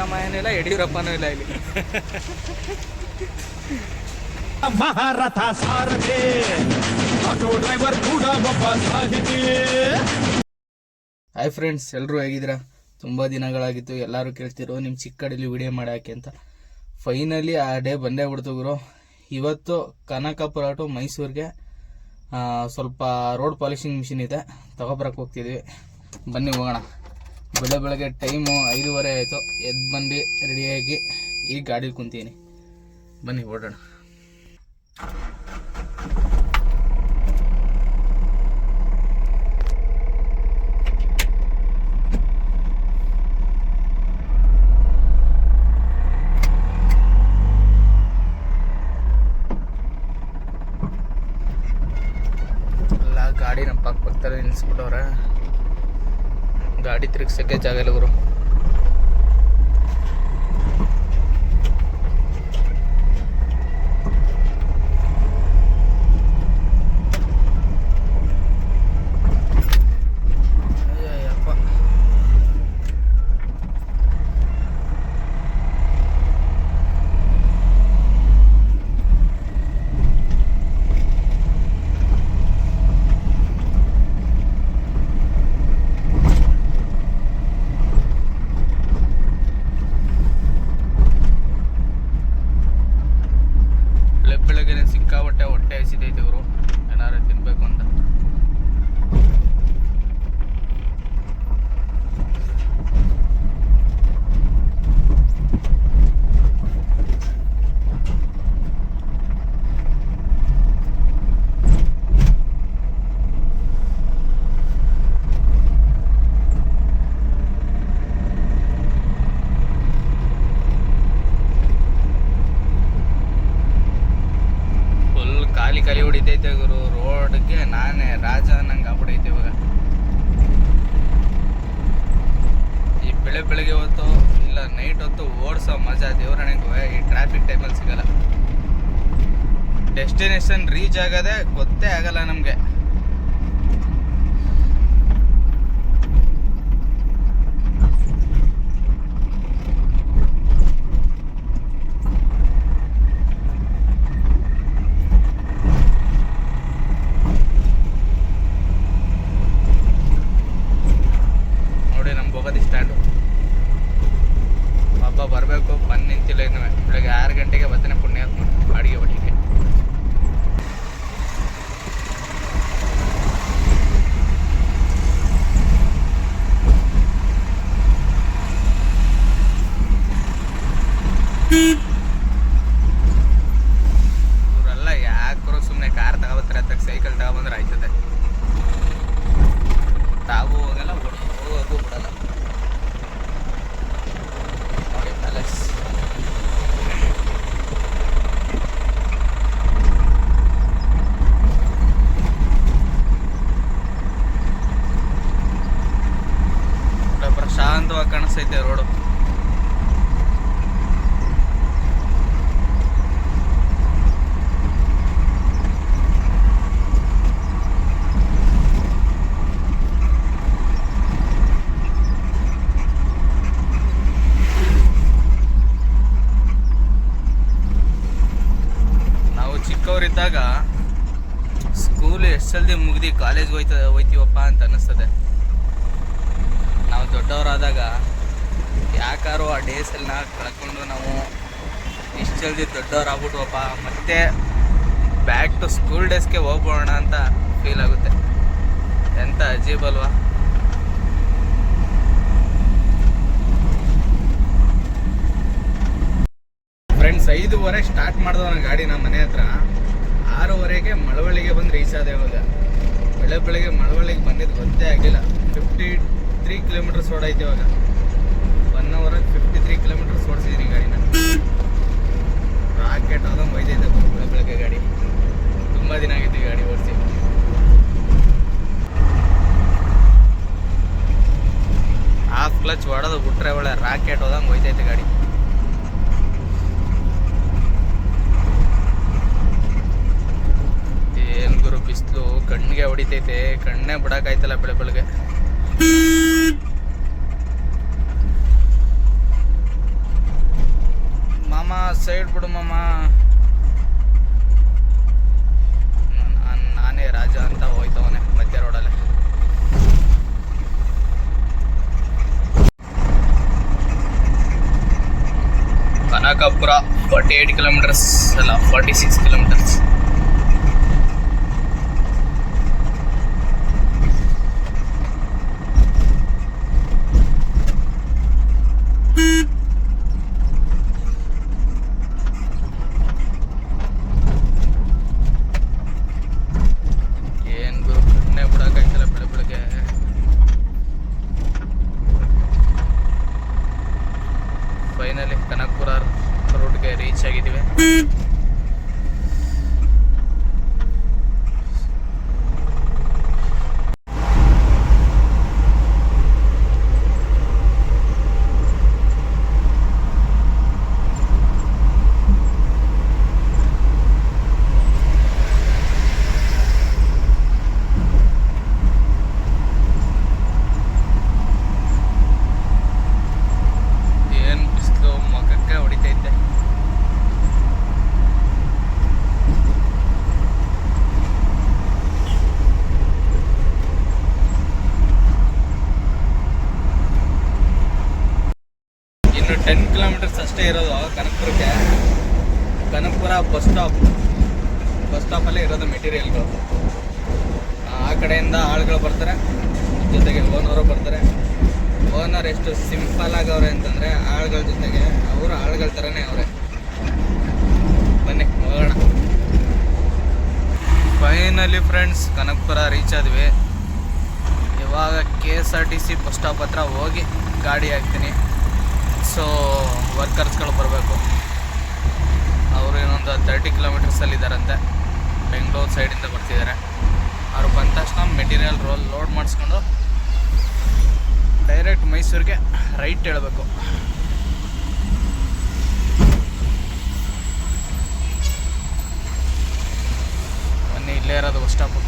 ಸಿದ್ದರಾಮಯ್ಯನೂ ಇಲ್ಲ ಯಡಿಯೂರಪ್ಪನೂ ಇಲ್ಲ ಇಲ್ಲಿ. ಮಹಾರಥ ಸಾರಥಿ ಆಟೋ ಡ್ರೈವರ್ ಕೂಡ ಒಬ್ಬ ಸಾಹಿತಿ. ಹಾಯ್ ಫ್ರೆಂಡ್ಸ್ ಎಲ್ಲರೂ ಹೇಗಿದ್ದೀರಾ? ತುಂಬ ದಿನಗಳಾಗಿತ್ತು ಎಲ್ಲರೂ ಕೇಳ್ತಿರೋ ನಿಮ್ಮ ಚಿಕ್ಕಡಲ್ಲಿ ವಿಡಿಯೋ ಮಾಡಾಕೆ ಅಂತ. ಫೈನಲಿ ಆ ಡೇ ಬಂದೇ ಬಿಡ್ತು ಗುರು. ಇವತ್ತು ಕನಕಪುರ ಟು ಮೈಸೂರಿಗೆ ಸ್ವಲ್ಪ ರೋಡ್ ಪಾಲಿಶಿಂಗ್ ಮಿಷಿನ್ ಇದೆ. ತಗೊಬರಕ್ಕೆ ಹೋಗ್ತಿದ್ವಿ. ಬನ್ನಿ ಹೋಗೋಣ. ಬೆಳೆ ಬೆಳಗ್ಗೆ ಟೈಮು ಐದೂವರೆ ಆಯಿತು. ಎದ್ದು ಬಂದು ರೆಡಿಯಾಗಿ ಈ ಗಾಡೀಲಿ ಕುಂತೀನಿ. ಬನ್ನಿ, ಓಡೋಣ. ಗಾಡಿ ನಮ್ಮ ಪಕ್ಕ ಪಕ್ಕದಲ್ಲಿ ನಿಲ್ಲಿಸ್ಬಿಟ್ಟವ್ರೆ ಗಾಡಿ ತಿರುಗಿಸೋಕ್ಕೆ ಜಾಗ ಇಲ್ಲ ಗುರು ಅಯ್ಯಯ್ಯಪ್ಪ. ಬೆಳಗ್ಗೆ ಬೆಳಗ್ಗೆ ಸಿಕ್ಕಾಪಟ್ಟೆ ಹೊಟ್ಟೆ ಹಸಿದೈತೆ ಇವರು ಏನಾರು ತಿನ್ಬೇಕು ಅಂತ ಫುಲ್ ಖಾಲಿ ಖಾಲಿ ಹೊಡಿತೈತೆ ಗುರು ರೋಡ್ಗೆ ನಾನೇ ರಾಜ ನಂಗೆ ಆಗ್ಬಿಡೈತೆ ಇವಾಗ ಈ ಬೆಳೆ ಬೆಳಗ್ಗೆ ಹೊತ್ತು ಇಲ್ಲ ನೈಟ್ ಹೊತ್ತು ಓಡಿಸೋ ಮಜಾ ದೇವರಣೆಗೂ ಈ ಟ್ರಾಫಿಕ್ ಟೈಮಲ್ಲಿ ಸಿಗಲ್ಲ ಡೆಸ್ಟಿನೇಷನ್ ರೀಚ್ ಆಗದೆ ಗೊತ್ತೇ ಆಗಲ್ಲ ನಮಗೆ ನೋಡಿ ನಮ್ಮ ಬೋಗದಿ ಸ್ಟ್ಯಾಂಡು ಪಾಪ ಬರಬೇಕು ಬಂದು ನಿಂತಿಲ್ಲ ಇನ್ನು ಬೆಳಗ್ಗೆ ಆರು ಗಂಟೆಗೆ ಬರ್ತಾನೆ ಪುಣ್ಯಾತ್ಮ ಅಡುಗೆ ಹೊಡಿಗೆ ಇವರೆಲ್ಲ ಯಾಕರು ಸುಮ್ಮನೆ ಕಾರ್ ತಗೋಬತ್ತಾರೆ ಅದಕ್ಕೆ ಸೈಕಲ್ ತಗೊಬಂದ್ರೆ ಆಯ್ತದೆ. ತಾವು ಹೋಗಲ್ಲ ಹೋಗೋದು ಬಿಡಲ್ಲ. ಪ್ರಶಾಂತವಾಗಿ ಕಾಣಿಸ್ತೈತೆ ರೋಡು ನಾವು ಚಿಕ್ಕವರಿದ್ದಾಗ ಸ್ಕೂಲ್ ಎಷ್ಟು ಜಲ್ದಿ ಮುಗ್ದು ಕಾಲೇಜ್ಗೆ ಹೋಯ್ತ, ಹೋಯ್ತೀವಪ್ಪ ಅಂತ ಅನ್ನಿಸ್ತದೆ. ನಾವು ದೊಡ್ಡವರಾದಾಗ ಯಾಕಾರು ಆ ಡೇಸನ್ನ ಕಳ್ಕೊಂಡು ನಾವು ಇಷ್ಟು ಜಲ್ದಿ ದೊಡ್ಡವರಾಗ್ಬಿಟ್ವಪ್ಪ, ಮತ್ತೆ ಬ್ಯಾಕ್ ಟು ಸ್ಕೂಲ್ ಡೇಸ್ಗೆ ಹೋಗ್ಬೋಣ ಅಂತ ಫೀಲ್ ಆಗುತ್ತೆ. ಎಂತ ಅಜೀಬ್ ಅಲ್ವಾ? ಫ್ರೆಂಡ್ಸ್ ಐದುವರೆ ಸ್ಟಾರ್ಟ್ ಮಾಡಿದ ನನ್ನ ಗಾಡಿ ನಮ್ಮ ಮನೆ ಹತ್ರ. ಆರೂವರೆಗೆ ಮಳವಳ್ಳಿಗೆ ಬಂದು ರೀಚ್ ಆದ ಇವಾಗ. ಬೆಳೆ ಬೆಳಗ್ಗೆ ಮಳವಳ್ಳಿಗೆ ಬಂದಿದ್ದು ಗೊತ್ತೇ ಆಗಿಲ್ಲ. ಫಿಫ್ಟಿ ತ್ರೀ ಕಿಲೋಮೀಟರ್ಸ್ ಓಡಾಯ್ತು ಇವಾಗ. ಒನ್ ಅವರಾಗ ಫಿಫ್ಟಿ ತ್ರೀ ಕಿಲೋಮೀಟರ್ಸ್ ಓಡಿಸಿದ್ದೀನಿ ಗಾಡಿನ. ರಾಕೆಟ್ ಆದಂಗೆ ಒಯ್ದೈತೆ ಬೆಳೆ ಬೆಳಗ್ಗೆ ಗಾಡಿ. ತುಂಬ ದಿನ ಆಗೈತಿ ಗಾಡಿ ಓಡಿಸಿ. ಹಾಫ್ ಕ್ಲಚ್ ಹೊಡೆದು ಬಿಟ್ರೆ ಒಳ್ಳೆ ರಾಕೆಟ್ ಹೋದಂಗೆ ಹೋಯ್ತೈತೆ ಗಾಡಿ. ಏನ್ ಗುರು ಬಿಸಿಲು ಕಣ್ಣಿಗೆ ಹೊಡಿತೈತೆ, ಕಣ್ಣೇ ಬಿಡಕ್ಕಾಯ್ತಲ್ಲ ಬೆಳೆ ಬೆಳಗ್ಗೆ ಮಾಮ, ಸೈಡ್ ಬಿಡು ಮಾಮ. ನಾನ್- ರಾಜ ಅಂತ ಹೋಯ್ತವನೆ ಮಧ್ಯ ರೋಡಲ್ಲಿ. ಕನಕಪುರ ಫಾರ್ಟಿ ಏಟ್ ಕಿಲೋಮೀಟರ್ಸ್ ಅಲ್ಲ ಫಾರ್ಟಿ ಸಿಕ್ಸ್ ಕಿಲೋಮೀಟರ್ಸ್ ಏನ್ ಗುರು ಕಣ್ಣೆ ಬಿಡಕ್ಕಾಯ್ತಲ್ಲ ಬೆಳೆ ಬೆಳಗ್ಗೆ ಫೈನಲಿ ಕನಕಪುರ ರೋಡ್ಗೆ ರೀಚ್ ಆಗಿದ್ದೀವಿ ಏನ್ ಬಿಸಿಲು ಮಗಕ್ಕೆ ಹೊಡಿತೈತೆ ಇನ್ನು ಟೆನ್ ಅಷ್ಟೇ ಇರೋದು ಕನಕಪುರಕ್ಕೆ. Kanakapura bus stop. ಬಸ್ ಸ್ಟಾಪಲ್ಲೇ ಇರೋದು ಮೆಟೀರಿಯಲ್ಗಳು ಆ ಕಡೆಯಿಂದ ಆಳುಗಳು ಬರ್ತಾರೆ. ಜೊತೆಗೆ ಓನರು ಬರ್ತಾರೆ. ಓನರ್ ಎಷ್ಟು ಸಿಂಪಲ್ ಆಗವ್ರೆ ಅಂತಂದರೆ ಆಳುಗಳ ಜೊತೆಗೆ ಅವರು ಆಳುಗಳ ಥರನೇ ಅವರೇ. ಬನ್ನಿ, ಹೋಗೋಣ. ಫೈನಲಿ ಫ್ರೆಂಡ್ಸ್ ಕನಕಪುರ ರೀಚ್ ಆದ್ವಿ. ಇವಾಗ K S R T C bus stop ಹತ್ರ ಹೋಗಿ ಗಾಡಿ ಹಾಕ್ತೀನಿ. ಸೊ ವರ್ಕರ್ಸ್ಗಳು ಬರಬೇಕು. ಅವರು ಇನ್ನೊಂದು ತರ್ಟಿ ಕಿಲೋಮೀಟರ್ಸಲ್ಲಿ ಇದ್ದಾರಂತೆ. ಬೆಂಗಳೂರು ಸೈಡಿಂದ ಬರ್ತಿದ್ದಾರೆ. ಅವರು ಬಂದ ತಕ್ಷಣ ಮೆಟೀರಿಯಲ್ ರೋಲ್ ಲೋಡ್ ಮಾಡಿಸ್ಕೊಂಡು ಡೈರೆಕ್ಟ್ ಮೈಸೂರಿಗೆ ರೈಟ್ ಹೇಳಬೇಕು. ಬನ್ನಿ, ಇಲ್ಲೇ ಇರೋದು bus stop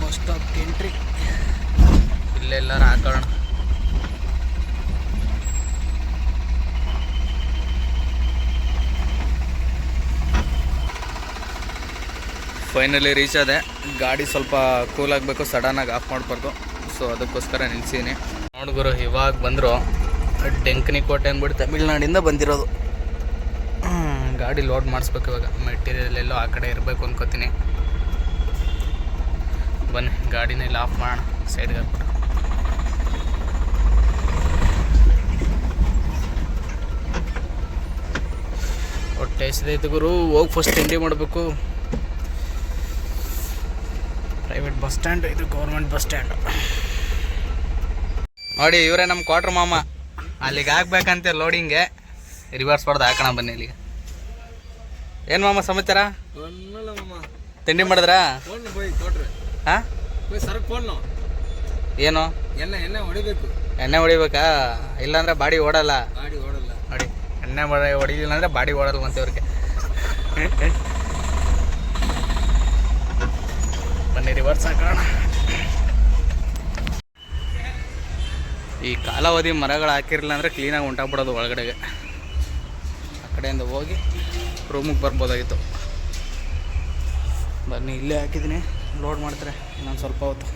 bus stop entry ಇಲ್ಲೆಲ್ಲರ ಹಾಕೋಣ ಫೈನಲಿ ರೀಚ್ ಆದೆ. ಗಾಡಿ ಸ್ವಲ್ಪ ಕೂಲ್ ಆಗಬೇಕು ಸಡನ್ನಾಗಿ ಆಫ್ ಮಾಡಬಾರ್ದು. ಸೊ ಅದಕ್ಕೋಸ್ಕರ ನಿಲ್ಸೀನಿ ನೋಡ್ಗುರು ಇವಾಗ ಬಂದರು ಡೆಂಕನಿ ಕೋಟೆ ಅಂದ್ಬಿಟ್ಟು ತಮಿಳ್ನಾಡಿಂದ ಬಂದಿರೋದು. ಗಾಡಿ ಲೋಡ್ ಮಾಡಿಸ್ಬೇಕು ಇವಾಗ. ಮೆಟೀರಿಯಲ್ ಎಲ್ಲೋ ಆ ಕಡೆ ಇರಬೇಕು ಅನ್ಕೋತೀನಿ. ಬನ್ನಿ, ಗಾಡಿನ ಇಲ್ಲಿ ಆಫ್ ಮಾಡೋಣ. ಸೈಡ್ಗೆ ಹಾಕ್ಬಿಟ್ಟು. ಹೊಟ್ಟೆ ಗುರು. ಹೋಗಿ ಫಸ್ಟ್ ತಿಂಡಿ ಮಾಡಬೇಕು. ಬಸ್ ಸ್ಟ್ಯಾಂಡ್ ಇದು ಗೌರ್ಮೆಂಟ್ ಬಸ್ ಸ್ಟ್ಯಾಂಡ್. ನೋಡಿ ಇವರೇ ನಮ್ಮ ಕ್ವಾರ್ಟರ್ ಮಾಮ. ಅಲ್ಲಿಗೆ ಹಾಕ್ಬೇಕಂತೆ ಲೋಡಿಂಗ್ ರಿವರ್ಸ್ ಹೊಡೆದು ಹಾಕೋಣ ಬನ್ನಿ ಇಲ್ಲಿಗೆ. ಏನು ಮಾಮ ಸಮಾಚಾರ? ತಿಂಡಿ ಮಾಡಿದ್ರಾ? ಹಾಂ? ಏನು? ಎಣ್ಣೆ ಎಣ್ಣೆ ಹೊಡಿಬೇಕು. ಎಣ್ಣೆ ಹೊಡಿಬೇಕಾ? ಇಲ್ಲಾಂದ್ರೆ ಬಾಡಿ ಓಡಲ್ಲ. ಬಾಡಿ ಓಡಲ್ಲ. ನೋಡಿ ಎಣ್ಣೆ ಹೊಡಿಲಿಲ್ಲ ಅಂದ್ರೆ ಬಾಡಿ ಓಡಲ್ಲ ಮತ್ತೆ ಅವ್ರಿಗೆ ಬನ್ನಿ ರಿವರ್ಸ್ ಹಾಕೋಣ. ಈ ಕಾಲಾವಧಿ ಮರಗಳು ಹಾಕಿರಲಿಲ್ಲ ಅಂದರೆ ಕ್ಲೀನಾಗಿ ಉಂಟಾಗ್ಬಿಡೋದು ಒಳಗಡೆಗೆ. ಆ ಕಡೆಯಿಂದ ಹೋಗಿ ರೂಮಿಗೆ ಬರ್ಬೋದಾಗಿತ್ತು. ಬನ್ನಿ, ಇಲ್ಲೇ ಹಾಕಿದ್ದೀನಿ. ಲೋಡ್ ಮಾಡ್ತಾರೆ, ಇನ್ನೊಂದು ಸ್ವಲ್ಪ ಹೊತ್ತು.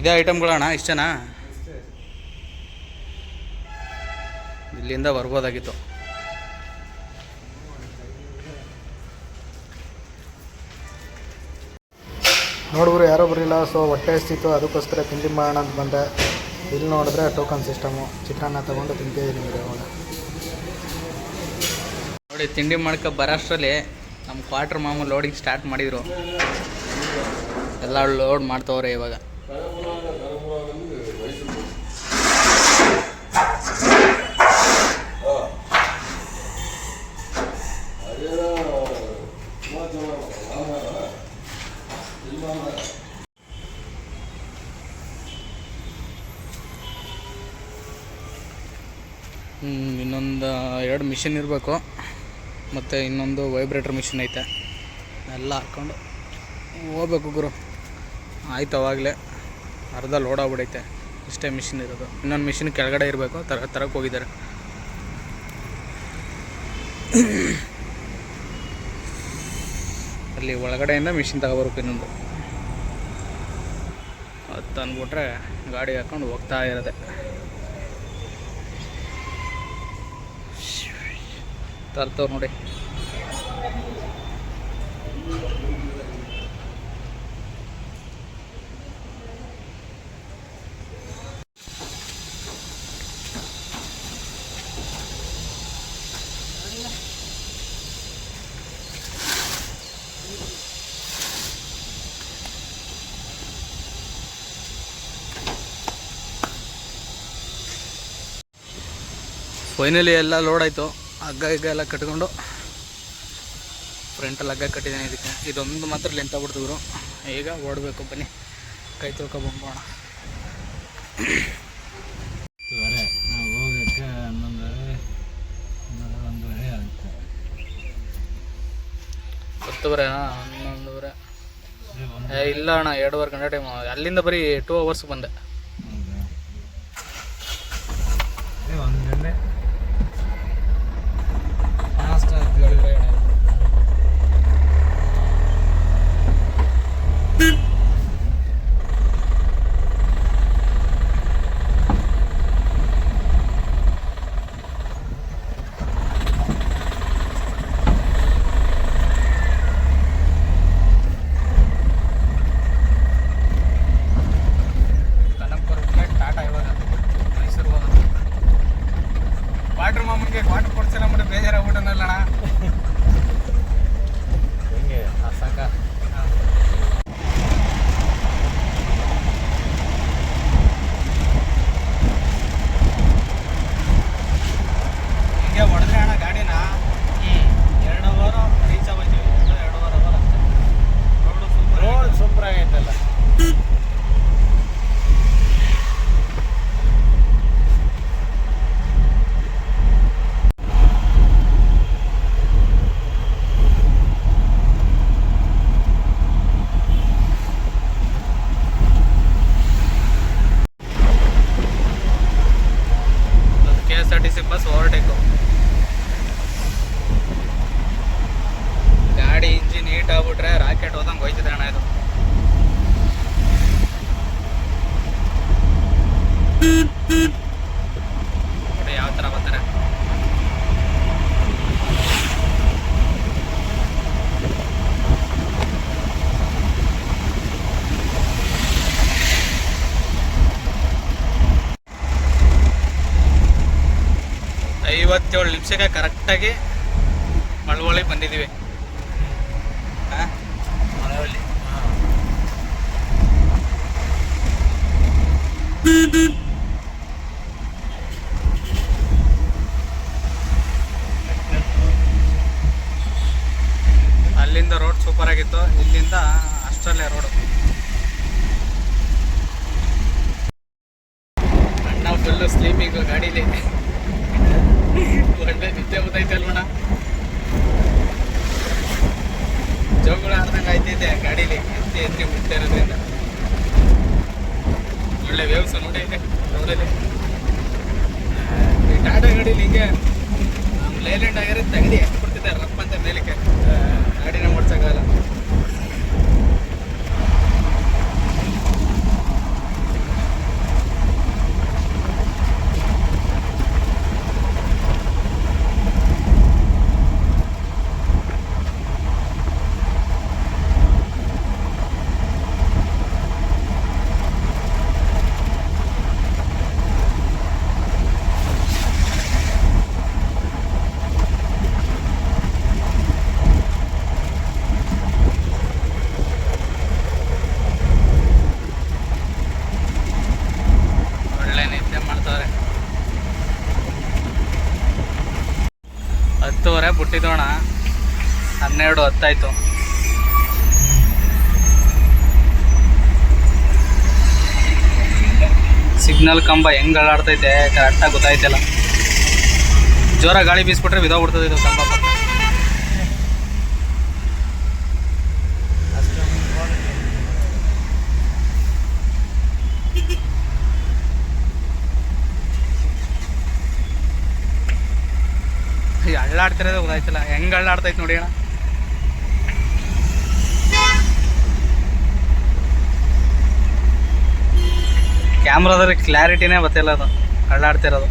ಇದೇ ಐಟಮ್ಗಳಣ್ಣ ಇಷ್ಟನಾ? ಇಲ್ಲಿಂದ ಬರ್ಬೋದಾಗಿತ್ತು. ನೋಡಿದ್ರು ಯಾರೋ ಬರಲಿಲ್ಲ ಸೊ ಹೊಟ್ಟೆ ಹಸ್ತಿತ್ತು ಅದಕ್ಕೋಸ್ಕರ ತಿಂಡಿ ಮಾಡೋಣ ಅಂತ ಬಂದೆ. ಇಲ್ಲಿ ನೋಡಿದ್ರೆ ಟೋಕನ್ ಸಿಸ್ಟಮು ಚಿತ್ರಾನ್ನ ತೊಗೊಂಡು ತಿಂತಿದ್ದೀನಿ ಇವಾಗ ನೋಡಿ ತಿಂಡಿ ಮಾಡ್ಕೊ ಬರೋಷ್ಟರಲ್ಲಿ ನಮ್ಮ ಕ್ವಾರ್ಟರ್ ಮಾಮೂಲು ಲೋಡಿಂಗ್ ಸ್ಟಾರ್ಟ್ ಮಾಡಿದರು. ಎಲ್ಲ ಲೋಡ್ ಮಾಡ್ತವ್ರೆ ಇವಾಗ. ಇನ್ನೊಂದು ಎರಡು ಮಿಷಿನ್ ಇರಬೇಕು. ಮತ್ತು ಇನ್ನೊಂದು ವೈಬ್ರೇಟ್ರ್ ಮಿಷಿನ್ ಐತೆ. ಎಲ್ಲ ಹಾಕ್ಕೊಂಡು ಹೋಗ್ಬೇಕು ಗುರು. ಆಯ್ತು ಅವಾಗಲೇ. ಅರ್ಧ ಲೋಡ್ ಆಗ್ಬಿಡೈತೆ. ಇಷ್ಟೇ ಮಿಷಿನ್ ಇರೋದು. ಇನ್ನೊಂದು ಮಿಷಿನ್ ಕೆಳಗಡೆ ಇರಬೇಕು. ತರ ತರಕ್ಕೆ ಹೋಗಿದ್ದಾರೆ. ಅಲ್ಲಿ ಒಳಗಡೆಯಿಂದ ಮಿಷಿನ್ ತಗೋಬರ್ಬೇಕು ಇನ್ನೊಂದು. ಅದು ಅಂದ್ಬಿಟ್ರೆ ಗಾಡಿ ಹಾಕೊಂಡು ಹೋಗ್ತಾ ಇರೋದೆ. ತರ್ತವ್ರು ನೋಡಿ. ಫೈನಲಿ ಎಲ್ಲ ಲೋಡ್ ಆಯಿತು. ಹಗ್ಗ ಗಿಗ್ಗ ಎಲ್ಲ ಕಟ್ಕೊಂಡು ಫ್ರಂಟಲ್ಲಿ ಹಗ್ಗ ಕಟ್ಟಿದ್ದೀನಿ ಇದಕ್ಕೆ. ಇದೊಂದು ಮಾತ್ರ ಲೆಂತ್ ಆಗ್ಬಿಡ್ತಿದ್ರು ಈಗ ಓಡಬೇಕು ಬನ್ನಿ. ಕೈ ತೊಳ್ಕೊಬಂಬೋಣ ನಾವು ಹೋಗಕ್ಕೆ ಹನ್ನೊಂದುವರೆ ಹನ್ನೊಂದು ಒಂದುವರೆ ಆಗುತ್ತೆ ಹತ್ತುವರೆ ಹನ್ನೊಂದುವರೆ. ಇಲ್ಲ ಅಣ್ಣ ಎರಡುವರೆ ಗಂಟೆ ಟೈಮ್ ಅಲ್ಲಿಂದ ಬರೀ ಟೂ ಅವರ್ಸ್ ಬಂದೆ. ಐವತ್ತೇಳು ನಿಮಿಷಕ್ಕೆ ಕರೆಕ್ಟಾಗಿ ಮಳವಳ್ಳಿ ಬಂದಿದ್ದೀವಿ ಮಳವಳ್ಳಿ. ಅಲ್ಲಿಂದ ರೋಡ್ ಸೂಪರ್ ಆಗಿತ್ತು. ಇಲ್ಲಿಂದ ಅಷ್ಟರಲ್ಲೇ ರೋಡು ಅಣ್ಣ ಫುಲ್ಲು ಸ್ಲೀಪಿಂಗು ಗಾಡೀಲಿ. ಒಳ್ಳೆ ನಿದ್ದೆ ಗೊತ್ತೈತೆ ಅಲ್ವಣ ಜೋಗಳ ಆಡ್ದಂಗೆ ಆಯ್ತೈತೆ ಗಾಡೀಲಿ. ಎತ್ತಿ ಎತ್ತಿ ಬಿಡ್ತಾ ಇರೋದ್ರಿಂದ. ಒಳ್ಳೆ ವ್ಯವಸ್ಥೆ ನೋಡೈತೆ ರೋಡಲ್ಲಿ ಈ ಟಾಟಾ ಗಾಡೀಲಿ ಹಿಂಗೆ ಲೈಲೆಂಡ್ ಆಗಿರೋದು ತೆಗೆದು ಎಷ್ಟು ಬಿಡ್ತಿದ್ದೆ ರಪ್ಪ ಅಂತ ಮೇಲಕ್ಕೆ. ಗಾಡಿನ ಓಡ್ಸೋಕ್ಕಾಗಲ್ಲ ಒಳ್ಳೆ ನಿದ್ದೆ ಮಾಡ್ತಾರೆ ಬಿಟ್ಟಿದ್ದೋಣ ಹನ್ನೆರಡು ಹತ್ತಾಯ್ತು. ಸಿಗ್ನಲ್ ಕಂಬ ಹೆಂಗ್ ಅಳ್ಳಾಡ್ತೈತೆ ಕರೆಕ್ಟಾಗಿ ಗೊತ್ತಾಯ್ತಲ್ಲ. ಜೋರ ಗಾಳಿ ಬೀಸ್ಬಿಟ್ರೆ ಇದು ಕಂಬ ಪಕ್ಕ ಈ ಅಳ್ಳಾಡ್ತಿರೋದೇ ಗೊತ್ತಾಯ್ತಿಲ್ಲ. ಹೆಂಗ್ ಅಳ್ಳಾಡ್ತೈತೆ ನೋಡಿ ಅಣ್ಣ. ಕ್ಯಾಮ್ರಾದಲ್ಲಿ ಕ್ಲಾರಿಟಿನೇ ಗೊತ್ತಿಲ್ಲ ಅದು. ಅಳ್ಳಾಡ್ತಿರೋದು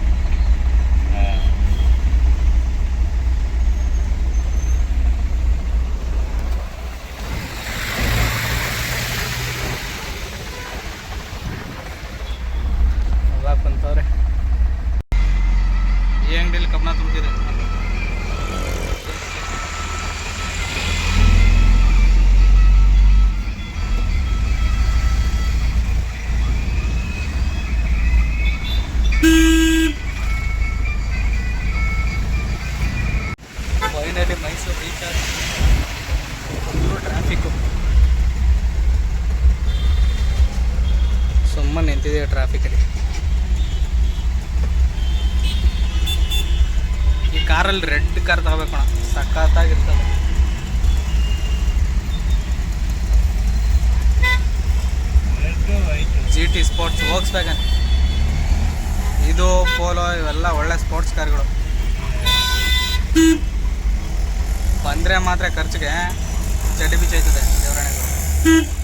ನಿಂತಿದ್ದೀವಿ ಟ್ರಾಫಿಕಲ್ಲಿ ಈ ಕಾರಲ್ಲಿ ರೆಡ್ ಕಾರ್ ತಗೋಬೇಕಣ ಸಖತ್ತಾಗಿರ್ತದೆ. ಜಿ ಟಿ ಸ್ಪೋರ್ಟ್ಸ್ ಹೋಗ್ಸ್ ಇದು ಪೋಲೋ ಇವೆಲ್ಲ ಒಳ್ಳೆ ಸ್ಪೋರ್ಟ್ಸ್ ಕಾರ್ಗಳು ಬಂದರೆ ಮಾತ್ರ ಖರ್ಚಿಗೆ ಚಟಿ ಬಿಚ್ಚ ಆಯ್ತದೆ ದೇವರಾಣೆಗಳು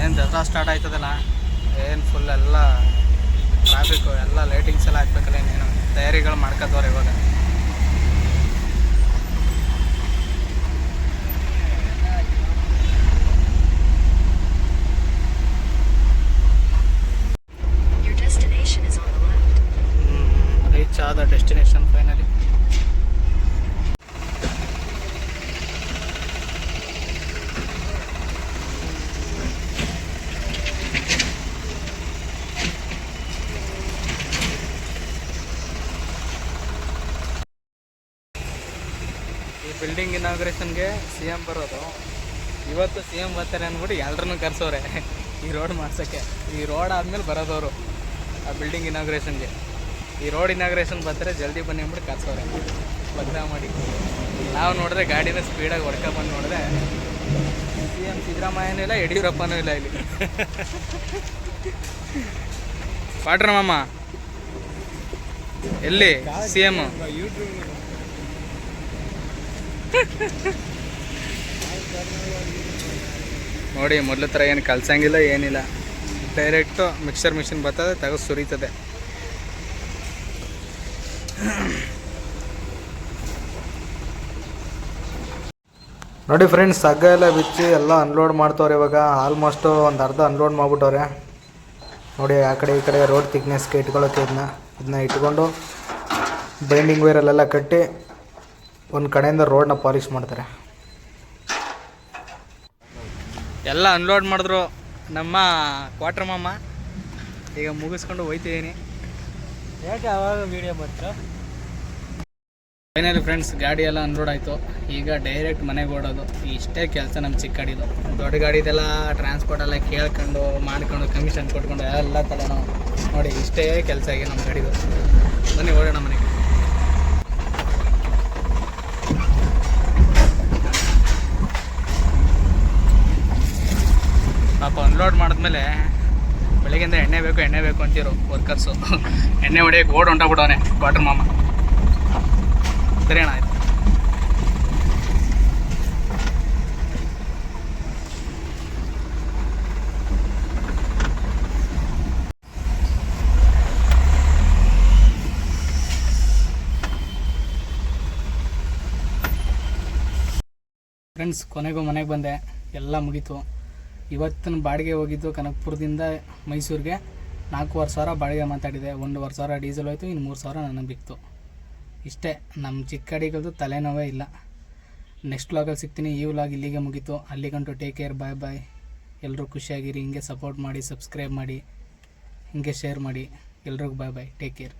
ಏನು ದಸರಾ ಸ್ಟಾರ್ಟ್ ಆಯ್ತದಲ್ಲ? ಏನು ಫುಲ್ ಎಲ್ಲ ಟ್ರಾಫಿಕ್ಕು ಎಲ್ಲ ಲೈಟಿಂಗ್ಸ್ ಎಲ್ಲ ಹಾಕ್ಬೇಕಲ್ಲ ಏನೇನು ತಯಾರಿಗಳು ಮಾಡ್ಕೋತವ್ರೆ ಇವಾಗ. ಬಿಲ್ಡಿಂಗ್ ಇನಾಗ್ರೇಷನ್ಗೆ ಸಿ ಎಂ ಬರೋದು. ಇವತ್ತು ಸಿ ಎಂ ಬರ್ತಾರೆ ಅಂದ್ಬಿಟ್ಟು ಎಲ್ರನ್ನೂ ಕರ್ಸೋರೆ. ಈ ರೋಡ್ ಮಾಡ್ಸೋಕ್ಕೆ. ಈ ರೋಡ್ ಆದಮೇಲೆ ಬರೋದವರು ಆ ಬಿಲ್ಡಿಂಗ್ ಇನಾಗ್ರೇಷನ್ಗೆ ಈ ರೋಡ್ ಇನಾಗ್ರೇಷನ್ ಬರ್ತಾರೆ, ಜಲ್ದಿ ಬನ್ನಿ ಅಂದ್ಬಿಟ್ಟು ಕರ್ಸೋರೆ. ಬದಲಾವ್ ಮಾಡಿ. ನಾವು ನೋಡಿದ್ರೆ ಗಾಡಿನ ಸ್ಪೀಡಾಗಿ ಹೊಡ್ಕೊಂಬಂದು ನೋಡಿದ್ರೆ ಸಿ ಎಂ ಸಿದ್ದರಾಮಯ್ಯನೂ ಇಲ್ಲ, ಯಡಿಯೂರಪ್ಪನೂ ಇಲ್ಲ ಇಲ್ಲಿ. ಪಾಟ್ರ ಎಲ್ಲಿ? ಸಿ ಎಂ ನೋಡಿ, ಮೊದಲ ಥರ ಏನು ಕಲ್ಸಂಗಿಲ್ಲ, ಏನಿಲ್ಲ. ಡೈರೆಕ್ಟು ಮಿಕ್ಸರ್ ಮಿಷಿನ್ ಬರ್ತದೆ, ತೆಗೆದು ಸುರಿತದೆ. ನೋಡಿ ಫ್ರೆಂಡ್ಸ್ ಹಗ್ಗ ಎಲ್ಲ ಬಿಚ್ಚಿ ಎಲ್ಲ ಅನ್ಲೋಡ್ ಮಾಡ್ತವ್ರೆ ಇವಾಗ. ಆಲ್ಮೋಸ್ಟು ಒಂದು ಅರ್ಧ ಅನ್ಲೋಡ್ ಮಾಡಿಬಿಟ್ಟವ್ರೆ. ನೋಡಿ, ಆ ಕಡೆ ಈ ಕಡೆ ರೋಡ್ ತಿಕ್ನೆಸ್ಗೆ ಇಟ್ಕೊಳ್ಳೋಕೆ ಇದನ್ನ ಇದನ್ನ ಇಟ್ಕೊಂಡು ಬೈಂಡಿಂಗ್ ವೈರಲ್ಲೆಲ್ಲ ಕಟ್ಟಿ ಒಂದು ಕಡೆಯಿಂದ ರೋಡ್ನ ಪಾಲಿಶ್ ಮಾಡ್ತಾರೆ. ಎಲ್ಲ ಅನ್ಲೋಡ್ ಮಾಡಿದ್ರು ನಮ್ಮ ಕ್ವಾಟ್ರ್ ಮಾಮ. ಈಗ ಮುಗಿಸ್ಕೊಂಡು ಹೋಯ್ತಿದ್ದೀನಿ. ಯಾಕೆ ಅವಾಗ ವೀಡಿಯೋ ಬರ್ತಾ ಫೈನಲಿ ಫ್ರೆಂಡ್ಸ್ ಗಾಡಿ ಎಲ್ಲ ಅನ್ಲೋಡ್ ಆಯಿತು. ಈಗ ಡೈರೆಕ್ಟ್ ಮನೆಗೆ ಓಡೋದು. ಇಷ್ಟೇ ಕೆಲಸ ನಮ್ಮ ಚಿಕ್ಕ ಗಾಡಿದು ದೊಡ್ಡ ಗಾಡಿದೆಲ್ಲ ಟ್ರಾನ್ಸ್ಪೋರ್ಟ್ ಎಲ್ಲ ಕೇಳ್ಕೊಂಡು ಮಾಡ್ಕೊಂಡು ಕಮಿಷನ್ ಕೊಟ್ಕೊಂಡು ಎಲ್ಲ ತಲೆನೋ ನೋಡಿ ಇಷ್ಟೇ ಕೆಲಸ ಈಗ ನಮ್ಮ ಗಾಡಿದು. ಬನ್ನಿ ಓಡೋಣ ಮನೆಗೆ. ಪಾಪ ಅನ್ಲೋಡ್ ಮಾಡಿದ್ಮೇಲೆ ಬೆಳಗ್ಗೆಯಿಂದ ಎಣ್ಣೆ ಬೇಕು ಎಣ್ಣೆ ಬೇಕು ಅಂತೀರು ವರ್ಕರ್ಸು ಎಣ್ಣೆ ಹೊಡೆಯ ಗೋಡ್ ಹೊಂಟ ಬಿಡೋನೆ ವಾಟರ್ ಮಾಮ. ಸರಿ ಅಣ್ಣ ಆಯ್ತು. ಫ್ರೆಂಡ್ಸ್ ಕೊನೆಗೂ ಮನೆಗೆ ಬಂದೆ, ಎಲ್ಲ ಮುಗೀತು. ಇವತ್ತಿನ ಬಾಡಿಗೆ ಹೋಗಿದ್ದು ಕನಕಪುರದಿಂದ ಮೈಸೂರಿಗೆ. ನಾಲ್ಕೂವರೆ ಸಾವಿರ ಬಾಡಿಗೆ ಮಾತಾಡಿದೆ. ಒಂದೂವರೆ ಸಾವಿರ ಡೀಸೆಲ್ ಹೋಯ್ತು, ಇನ್ನು ಮೂರು ಸಾವಿರ ನನಗೆ ಬಿತ್ತು ಇಷ್ಟೇ ನಮ್ಮ ಚಿಕ್ಕ ತಲೆನೋವೇ ಇಲ್ಲ. ನೆಕ್ಸ್ಟ್ ವ್ಲಾಗಲ್ಲಿ ಸಿಗ್ತೀನಿ. ಈ ವ್ಲಾಗ್ ಇಲ್ಲಿಗೆ ಮುಗೀತು. ಅಲ್ಲಿಗಂಟು ಟೇಕ್ ಕೇರ್ ಬಾಯ್ ಬಾಯ್ ಎಲ್ಲರೂ ಖುಷಿಯಾಗಿರಿ, ಹಿಂಗೆ ಸಪೋರ್ಟ್ ಮಾಡಿ ಸಬ್ಸ್ಕ್ರೈಬ್ ಮಾಡಿ, ಹಿಂಗೆ ಶೇರ್ ಮಾಡಿ. ಎಲ್ರಿಗೂ ಬಾಯ್ ಬಾಯ್ ಟೇಕ್ ಕೇರ್